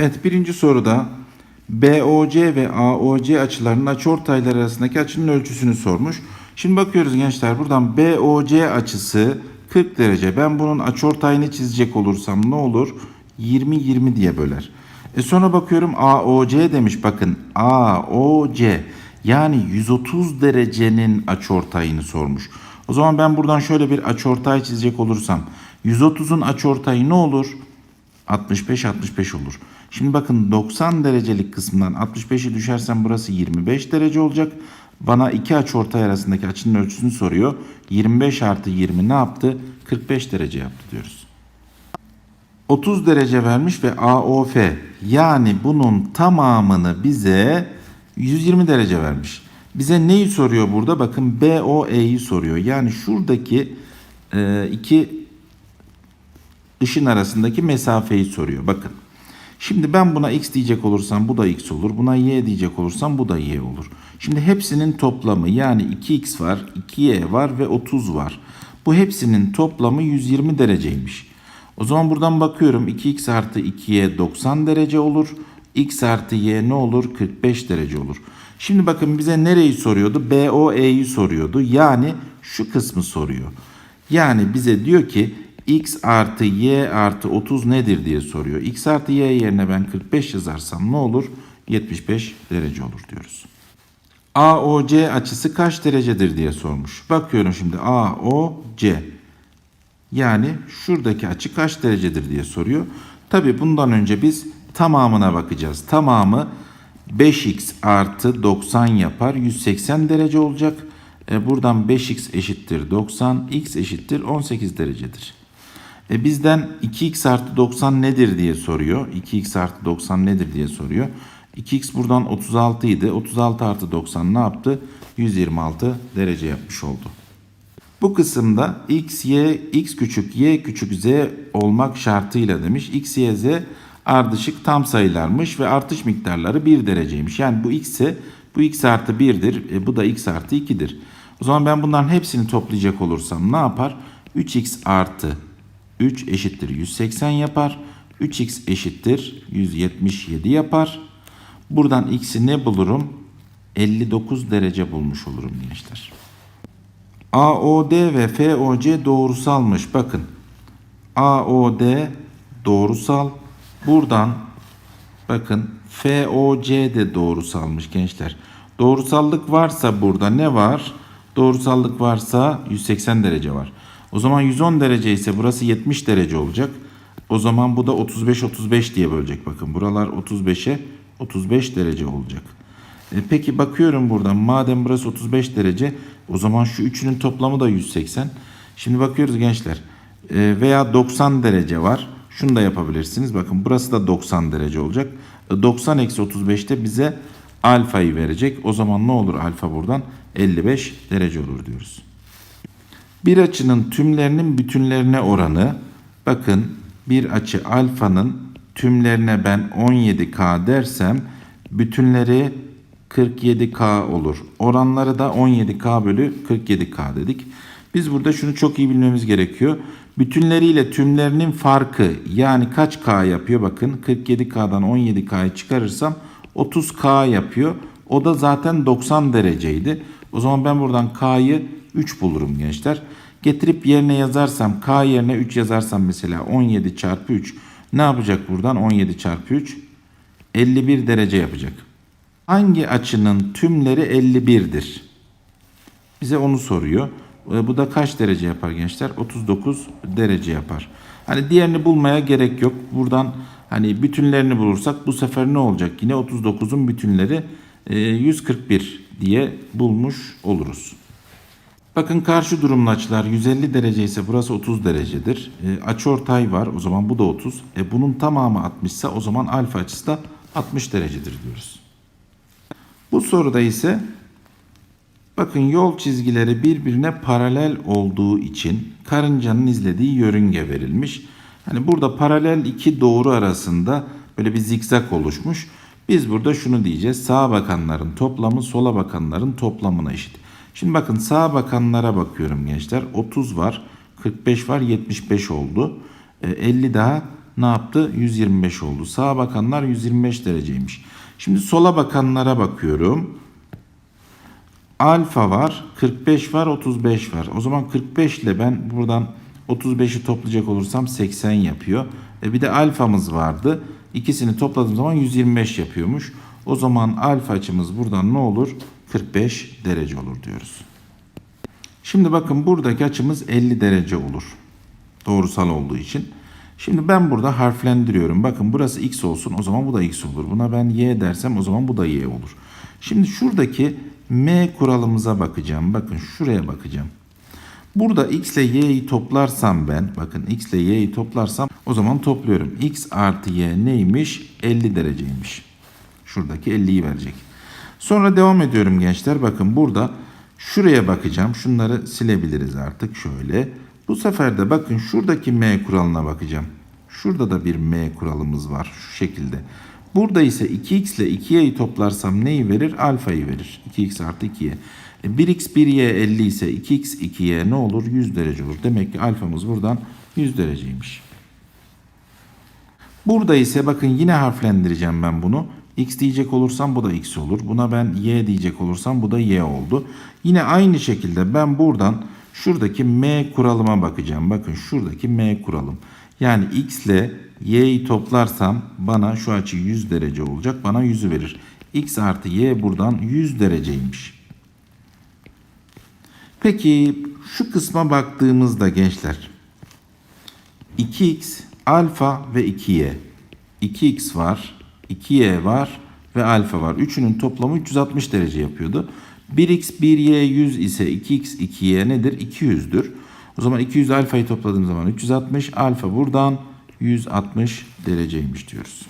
Evet birinci soruda BOC ve AOC açılarının açıortayları arasındaki açının ölçüsünü sormuş. Şimdi bakıyoruz gençler buradan BOC açısı 40 derece. Ben bunun açıortayını çizecek olursam ne olur? 20-20 diye böler. E sonra bakıyorum AOC demiş bakın AOC yani 130 derecenin açıortayını sormuş. O zaman ben buradan şöyle bir açıortay çizecek olursam 130'un açıortayı ne olur? 65 65 olur. Şimdi bakın 90 derecelik kısmından 65'i düşersem burası 25 derece olacak. Bana iki açıortay arasındaki açının ölçüsünü soruyor. 25 artı 20 ne yaptı? 45 derece yaptı diyoruz. 30 derece vermiş ve AOF yani bunun tamamını bize 120 derece vermiş. Bize neyi soruyor burada? Bakın BOE'yi soruyor. Yani şuradaki e, iki ışın arasındaki mesafeyi soruyor. Bakın. Şimdi ben buna x diyecek olursam bu da x olur. Buna y diyecek olursam bu da y olur. Şimdi hepsinin toplamı yani 2x var, 2y var ve 30 var. Bu hepsinin toplamı 120 dereceymiş. O zaman buradan bakıyorum 2x artı 2y 90 derece olur. x artı y ne olur? 45 derece olur. Şimdi bakın bize nereyi soruyordu? BOE'yi soruyordu. Yani şu kısmı soruyor. Yani bize diyor ki x artı y artı 30 nedir diye soruyor. x artı y yerine ben 45 yazarsam ne olur? 75 derece olur diyoruz. AOC açısı kaç derecedir diye sormuş. Bakıyorum şimdi AOC. Yani şuradaki açı kaç derecedir diye soruyor. Tabi bundan önce biz tamamına bakacağız. Tamamı 5x artı 90 yapar. 180 derece olacak. E buradan 5x eşittir 90, x eşittir 18 derecedir. E bizden 2x artı 90 nedir diye soruyor. 2x artı 90 nedir diye soruyor. 2x buradan 36 idi. 36 artı 90 ne yaptı? 126 derece yapmış oldu. Bu kısımda x, y, x küçük, y küçük, z olmak şartıyla demiş. x, y, z ardışık tam sayılarmış ve artış miktarları 1 dereceymiş. Yani bu x ise bu x artı 1'dir. E, bu da x artı 2'dir. O zaman ben bunların hepsini toplayacak olursam ne yapar? 3x artı 3 eşittir 180 yapar. 3x eşittir 177 yapar. Buradan x'i ne bulurum? 59 derece bulmuş olurum gençler. AOD ve FOC doğrusalmış. Bakın. AOD doğrusal. Buradan bakın FOC de doğrusalmış gençler. Doğrusallık varsa burada ne var? Doğrusallık varsa 180 derece var. O zaman 110 derece ise burası 70 derece olacak. O zaman bu da 35-35 diye bölecek. Bakın buralar 35'e 35 derece olacak. E peki bakıyorum buradan madem burası 35 derece o zaman şu üçünün toplamı da 180. Şimdi bakıyoruz gençler e, veya 90 derece var. Şunu da yapabilirsiniz. Bakın burası da 90 derece olacak. E, 90 eksi 35'te bize alfayı verecek. O zaman ne olur alfa buradan? 55 derece olur diyoruz. Bir açının tümlerinin bütünlerine oranı bakın bir açı alfanın tümlerine ben 17k dersem bütünleri 47k olur. Oranları da 17k bölü 47k dedik. Biz burada şunu çok iyi bilmemiz gerekiyor. Bütünleriyle tümlerinin farkı yani kaç k yapıyor bakın 47k'dan 17k'yı çıkarırsam 30k yapıyor. O da zaten 90 dereceydi. O zaman ben buradan k'yı 3 bulurum gençler. Getirip yerine yazarsam k yerine 3 yazarsam mesela 17 çarpı 3 ne yapacak buradan 17 çarpı 3 51 derece yapacak. Hangi açının tümleri 51'dir? Bize onu soruyor. E, Bu da kaç derece yapar gençler? 39 derece yapar. Hani diğerini bulmaya gerek yok. Buradan hani bütünlerini bulursak bu sefer ne olacak? Yine 39'un bütünleri e, 141 diye bulmuş oluruz. Bakın karşı durumlu açılar 150 derece ise burası 30 derecedir. E, açıortay var o zaman bu da 30. E, bunun tamamı 60 ise o zaman alfa açısı da 60 derecedir diyoruz. Bu soruda ise bakın yol çizgileri birbirine paralel olduğu için karıncanın izlediği yörünge verilmiş. Hani burada paralel iki doğru arasında böyle bir zikzak oluşmuş. Biz burada şunu diyeceğiz. Sağa bakanların toplamı sola bakanların toplamına eşit. Şimdi bakın sağa bakanlara bakıyorum gençler. 30 var, 45 var, 75 oldu. E, 50 daha ne yaptı? 125 oldu. Sağa bakanlar 125 dereceymiş. Şimdi sola bakanlara bakıyorum. Alfa var, 45 var, 35 var. O zaman 45 ile ben buradan 35'i toplayacak olursam 80 yapıyor. E bir de alfamız vardı. İkisini topladığım zaman 125 yapıyormuş. O zaman alfa açımız buradan ne olur? 45 derece olur diyoruz. Şimdi bakın buradaki açımız 50 derece olur. Doğrusal olduğu için. Şimdi ben burada harflendiriyorum. Bakın burası x olsun o zaman bu da x olur. Buna ben y dersem o zaman bu da y olur. Şimdi şuradaki m kuralımıza bakacağım. Bakın şuraya bakacağım. Burada x ile y'yi toplarsam ben, bakın x ile y'yi toplarsam o zaman topluyorum. x artı y neymiş? 50 dereceymiş. Şuradaki 50'yi verecek. Sonra devam ediyorum gençler. Bakın burada şuraya bakacağım. Şunları silebiliriz artık şöyle. Bu sefer de bakın şuradaki m kuralına bakacağım. Şurada da bir m kuralımız var şu şekilde. Burada ise 2x ile 2y'yi toplarsam neyi verir? Alfayı verir. 2x artı 2y. E, 1x 1y 50 ise 2x 2y ne olur? 100 derece olur. Demek ki alfamız buradan 100 dereceymiş. Burada ise bakın yine harflendireceğim ben bunu. X diyecek olursam bu da X olur. Buna ben Y diyecek olursam bu da Y oldu. Yine aynı şekilde ben buradan şuradaki M kuralıma bakacağım. Bakın şuradaki M kuralım. Yani X ile Y'yi toplarsam bana şu açı 100 derece olacak. Bana 100'ü verir. X artı Y buradan 100 dereceymiş. Peki şu kısma baktığımızda gençler 2x alfa ve 2y. 2x var, 2y var ve alfa var. Üçünün toplamı 360 derece yapıyordu. 1x 1y 100 ise 2x 2y nedir? 200'dür. O zaman 200 alfayı topladığım zaman 360 alfa buradan 160 dereceymiş diyoruz.